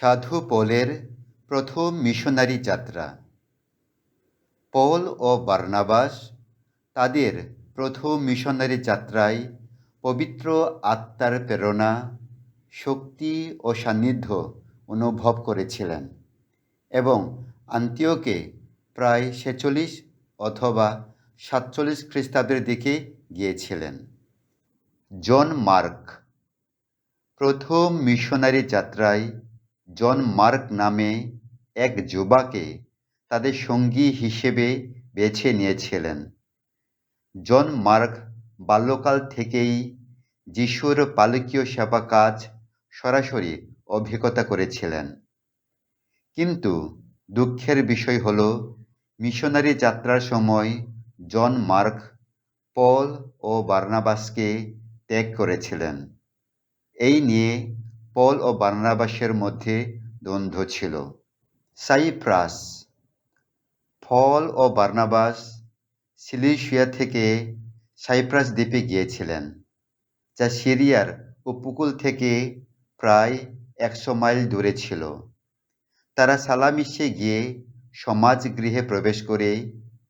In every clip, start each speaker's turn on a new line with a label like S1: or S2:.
S1: সাধু পলের প্রথম মিশনারি যাত্রা। পল ও বার্নাবাস তাদের প্রথম মিশনারি যাত্রায় পবিত্র আত্মার প্রেরণা, শক্তি ও সান্নিধ্য অনুভব করেছিলেন এবং আন্তিওকে প্রায় ছেচল্লিশ অথবা সাতচল্লিশ খ্রিস্টাব্দের দিকে গিয়েছিলেন। জন মার্ক প্রথম মিশনারি যাত্রায় জন মার্ক নামে এক যুবাকে তাদের সঙ্গী হিসেবে বেছে নিয়েছিলেন। জন মার্ক বাল্যকাল থেকেই যিশুর পালকীয় সেবা কাজ সরাসরি অভিজ্ঞতা করেছিলেন। কিন্তু দুঃখের বিষয় হল, মিশনারি যাত্রার সময় জন মার্ক পল ও বার্নাবাসকে ত্যাগ করেছিলেন। এই নিয়ে পল ও বার্নাবাসের মধ্যে দ্বন্দ্ব ছিল। সাইপ্রাস, পল ও বার্নাবাস সিলিশিয়া থেকে সাইপ্রাস দ্বীপে গিয়েছিলেন, যা সিরিয়ার উপকূল থেকে প্রায় একশো মাইল দূরে ছিল। তারা সালামিশে গিয়ে সমাজ গৃহে প্রবেশ করে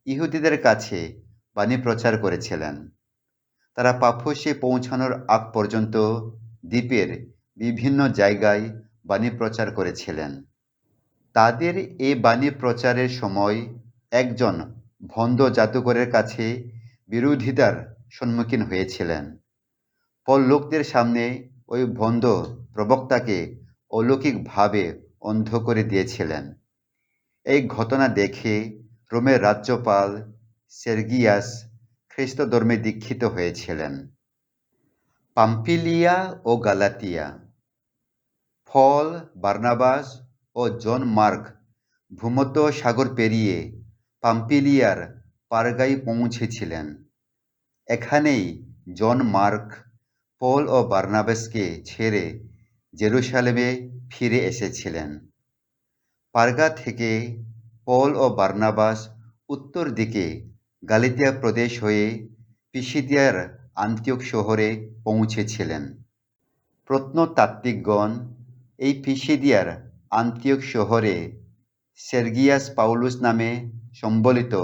S1: ইহুদিদের কাছে বাণী প্রচার করেছিলেন। তারা পাফসে পৌঁছানোর আগ পর্যন্ত দ্বীপের বিভিন্ন জায়গায় বাণী প্রচার করেছিলেন। তাদের এই বাণী প্রচারের সময় একজন ভণ্ড জাদুকরের কাছে বিরোধিতার সম্মুখীন হয়েছিলেন। পল লোকদের সামনে ওই ভণ্ড প্রবক্তাকে অলৌকিকভাবে অন্ধ করে দিয়েছিলেন। এই ঘটনা দেখে রোমের রাজ্যপাল সের্গিয়াস খ্রিস্ট ধর্মে দীক্ষিত হয়েছিলেন। পাম্পিলিয়া ও গালাতিয়া ফল বার্নাবাস ও জন মার্ক ভূমধ্য সাগর পেরিয়ে পাম্পিলিয়ার পারগাই পৌঁছেছিলেন। এখানেই জন মার্ক পল ও বার্নাবাসকে ছেড়ে জেরুসালেমে ফিরে এসেছিলেন। পারগা থেকে পল ও বার্নাবাস উত্তর দিকে গালিতিয়া প্রদেশ হয়ে পিসিদিয়ার আন্তিওক শহরে পৌঁছেছিলেন। প্রত্নতাত্ত্বিকগণ এই পিসিদিয়ার আন্তিওক শহরে সের্গিয়াস পাউলুস নামে সম্বলিত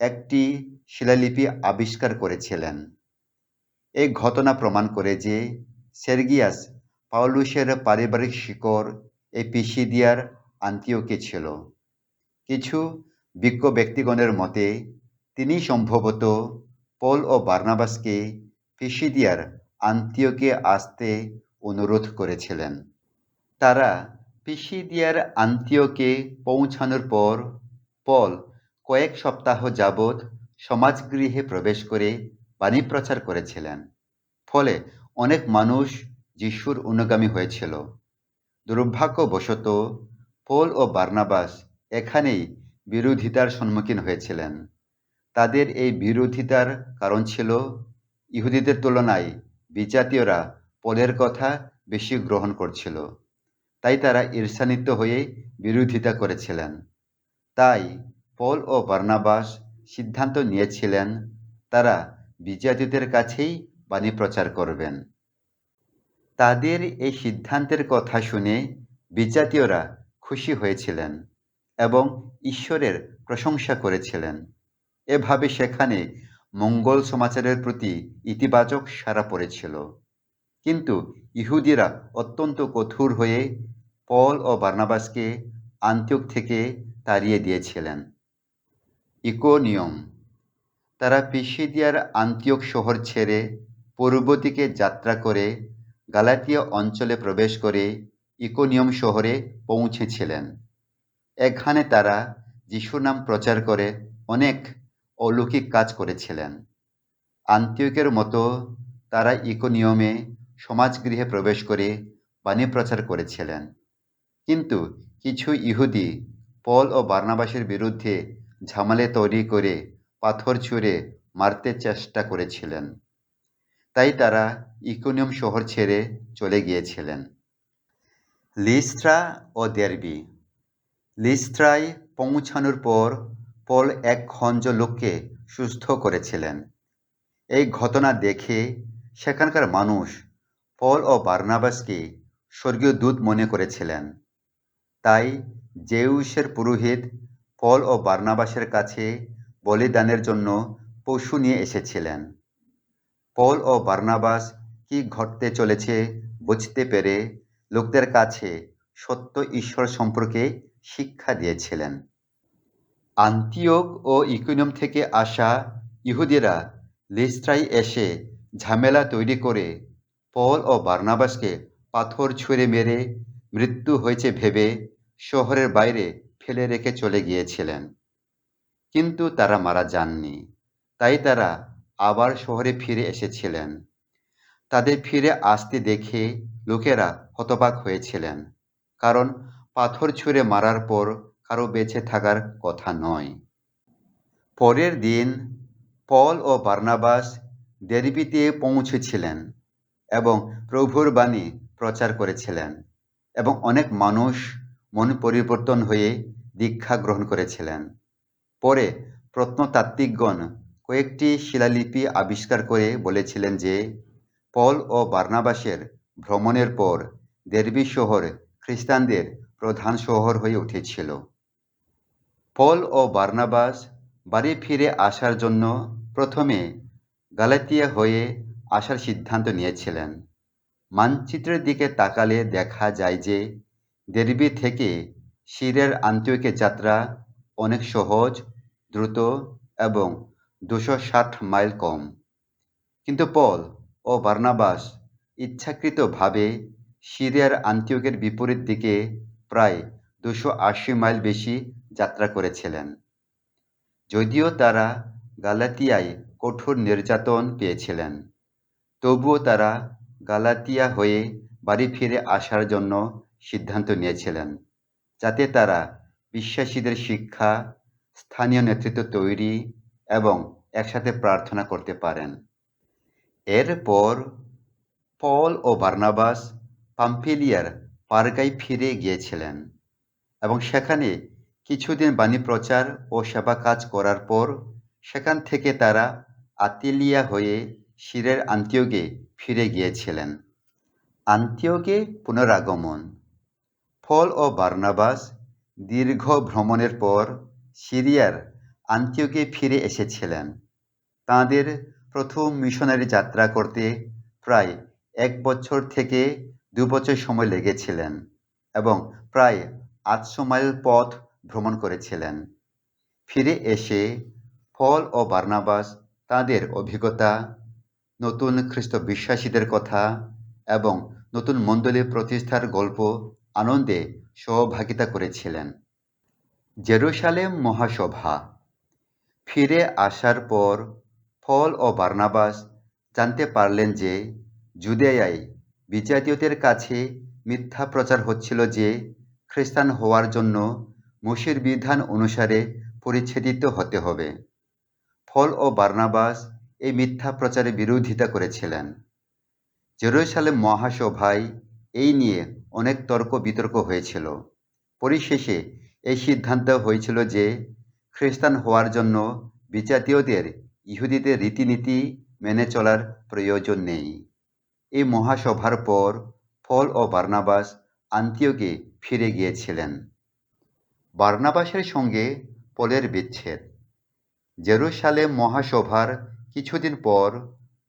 S1: একটি শিলালিপি আবিষ্কার করেছিলেন। এই ঘটনা প্রমাণ করে যে সের্গিয়াস পাউলুসের পারিবারিক শিকড় এই পিসিদিয়ার আন্তিওকে ছিল। কিছু বিজ্ঞ ব্যক্তিগণের মতে, তিনি সম্ভবত পল ও বার্নাবাসকে পিসিদিয়ার আন্তিওকে আসতে অনুরোধ করেছিলেন। তারা পিসিদিয়ার আন্তিওকে পৌঁছানোর পর পল কয়েক সপ্তাহ যাবৎ সমাজগৃহে প্রবেশ করে বাণী প্রচার করেছিলেন। ফলে অনেক মানুষ যিশুর অনুগামী হয়েছিল। দুর্ভাগ্যবশত পল ও বার্নাবাস এখানেই বিরোধিতার সম্মুখীন হয়েছিলেন। তাদের এই বিরোধিতার কারণ ছিল ইহুদিদের তুলনায় বিজাতীয়রা পলের কথা বেশি গ্রহণ করছিল। তাই তারা ঈর্ষান্বিত হয়ে বিরোধিতা করেছিলেন। তাই পল ও বার্নাবাস সিদ্ধান্ত নিয়েছিলেন, তারা বিজাতীয়দের কাছেই বাণী প্রচার করবেন। তাদের এই সিদ্ধান্তের কথা শুনে বিজাতীয়রা খুশি হয়েছিলেন এবং ঈশ্বরের প্রশংসা করেছিলেন। এভাবে সেখানে মঙ্গল সমাচারের প্রতি ইতিবাচক সারা পড়েছিল। কিন্তু ইহুদিরা অত্যন্ত কঠোর হয়ে পল ও বার্নাবাসকে আন্তিওক থেকে তাড়িয়ে দিয়েছিলেন। ইকোনিয়ম। তারা পিসিদিয়ার আন্তিওক শহর ছেড়ে পূর্ব দিকে যাত্রা করে গালাটিয়া অঞ্চলে প্রবেশ করে ইকোনিয়ম শহরে পৌঁছেছিলেন। এখানে তারা যিশু নাম প্রচার করে অনেক অলৌকিক কাজ করেছিলেন। আন্তিয়কের মতো তারা ইকোনিয়মে সমাজগৃহে প্রবেশ করে বাণী প্রচার করেছিলেন। কিন্তু কিছু ইহুদি পল ও বার্নাবাসের বিরুদ্ধে ঝামালে তৈরি করে পাথর ছুঁড়ে মারতে চেষ্টা করেছিলেন। তাই তারা ইকোনিয়ম শহর ছেড়ে চলে গিয়েছিলেন। লিস্ট্রা ও দেরবি। লিস্ট্রায় পৌঁছানোর পর পল এক খঞ্জ লোককে সুস্থ করেছিলেন। এই ঘটনা দেখে সেখানকার মানুষ পল ও বার্নাবাসকে স্বর্গীয় দূত মনে করেছিলেন। তাই জেউসের পুরোহিত পল ও বার্নাবাসের কাছে বলিদানের জন্য পশু নিয়ে এসেছিলেন। পল ও বার্নাবাস কি ঘটতে চলেছে বুঝতে পেরে লোকদের কাছে সত্য ঈশ্বর সম্পর্কে শিক্ষা দিয়েছিলেন। আন্তিওক ও ইকুনিয়ম থেকে আসা ইহুদিরা লিস্ট্রায় এসে ঝামেলা তৈরি করে পল ও বার্নাবাসকে পাথর ছুঁড়ে মেরে মৃত্যু হয়েছে ভেবে শহরের বাইরে ফেলে রেখে চলে গিয়েছিলেন। কিন্তু তারা মারা যাননি। তাই তারা আবার শহরে ফিরে এসেছিলেন। তাদের ফিরে আসতে দেখে লোকেরা হতবাক হয়েছিলেন। কারণ পাথর ছুঁড়ে মারার পর কারও বেঁচে থাকার কথা নয়। পরের দিন পল ও বার্নাবাস দেরিবিতে পৌঁছেছিলেন এবং প্রভুর বাণী প্রচার করেছিলেন এবং অনেক মানুষ মন পরিবর্তন হয়ে দীক্ষা গ্রহণ করেছিলেন। পরে প্রত্নতাত্ত্বিকগণ কয়েকটি শিলালিপি আবিষ্কার করে বলেছিলেন যে, পল ও বার্নাবাসের ভ্রমণের পর দেরবি শহর খ্রিস্টানদের প্রধান শহর হয়ে উঠেছিল। পল ও বার্নাবাস বাড়ি ফিরে আসার জন্য প্রথমে গালাতিয়া হয়ে আসার সিদ্ধান্ত নিয়েছিলেন। মানচিত্রের দিকে তাকালে দেখা যায় যে দেরবি থেকে শিরের আন্তিকে যাত্রা অনেক সহজ, দ্রুত এবং দুশো ষাট মাইল কম। কিন্তু পল ও বার্নাবাস ইচ্ছাকৃতভাবে সিরিয়ার আন্তিয়কের বিপরীত দিকে প্রায় দুশো আশি মাইল বেশি যাত্রা করেছিলেন। যদিও তারা গালাতিয়ায় কঠোর নির্যাতন পেয়েছিলেন, তবুও তারা গালাতিয়া হয়ে বাড়ি ফিরে আসার জন্য সিদ্ধান্ত নিয়েছিলেন যাতে তারা বিশ্বাসীদের শিক্ষা, স্থানীয় নেতৃত্ব তৈরি এবং একসাথে প্রার্থনা করতে পারেন। এরপর পল ও বার্নাবাস পাম্পিলিয়ার পারগাই ফিরে গিয়েছিলেন এবং সেখানে কিছুদিন বাণী প্রচার ও সেবা কাজ করার পর সেখান থেকে তারা আতিলিয়া হয়ে শিরের আন্তিয়োগে ফিরে গিয়েছিলেন। আন্তিয়োগে পুনরাগমন ফল ও বার্নাবাস দীর্ঘ ভ্রমণের পর সিরিয়ার আন্তিয়োগে ফিরে এসেছিলেন। তাঁদের প্রথম মিশনারি যাত্রা করতে প্রায় এক বছর থেকে দু বছর সময় লেগেছিলেন এবং প্রায় আটশো মাইল পথ ভ্রমণ করেছিলেন। ফিরে এসে ফল ও বার্নাবাস তাঁদের অভিজ্ঞতা, নতুন খ্রিস্ট বিশ্বাসীদের কথা এবং নতুন মণ্ডলী প্রতিষ্ঠার গল্প আনন্দে সহভাগিতা করেছিলেন। জেরুসালেম মহাসভা। ফিরে আসার পর ফল ও বার্নাবাস জানতে পারলেন যে জুদেয়ায় বিজাতীয়দের কাছে মিথ্যা প্রচার হচ্ছিল যে খ্রিস্টান হওয়ার জন্য মুসির বিধান অনুসারে পরিচ্ছেদিত হতে হবে। ফল ও বার্নাবাস এই মিথ্যা প্রচারে বিরোধিতা করেছিলেন। জেরুসালেম মহাসভায় এই নিয়ে অনেক তর্ক বিতর্ক হয়েছিল। পরিশেষে এই সিদ্ধান্ত হয়েছিল যে খ্রিস্টান হওয়ার জন্য বিজাতীয়দের ইহুদিদের রীতিনীতি মেনে চলার প্রয়োজন নেই। এই মহাসভার পর ফল ও বার্নাবাস আন্তিয়োগে ফিরে গিয়েছিলেন। বার্নাবাসের সঙ্গে পলের বিচ্ছেদ। জেরুসালেম মহাসভার কিছুদিন পর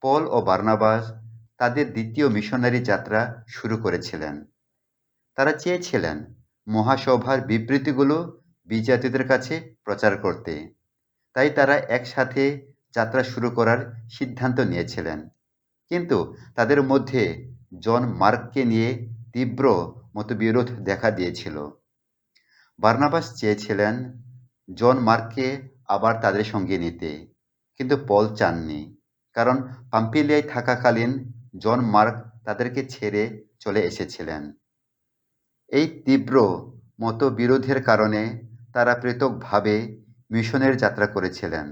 S1: পল ও বার্নাবাস তাদের দ্বিতীয় মিশনারি যাত্রা শুরু করেছিলেন। তারা চেয়েছিলেন মহাসভার বিবৃতিগুলো বিজাতিদের কাছে প্রচার করতে। তাই তারা একসাথে যাত্রা শুরু করার সিদ্ধান্ত নিয়েছিলেন। কিন্তু তাদের মধ্যে জন মার্ককে নিয়ে তীব্র মতবিরোধ দেখা দিয়েছিল। বার্নাবাস চেয়েছিলেন জন মার্ককে আবার তাদের সঙ্গে নিতে, কিন্তু পল চাননি। কারণ পাম্পিলিয়ায় থাকাকালীন জন মার্ক তাদেরকে ছেড়ে চলে এসেছিলেন। এই তীব্র মতবিরোধের কারণে তারা পৃথকভাবে মিশনের যাত্রা করেছিলেন।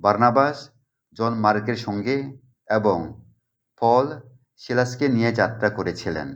S1: বার্নাবাস, জন মার্কের সঙ্গে এবং ফল সিলাসকে নিয়ে যাত্রা করেছিলেন।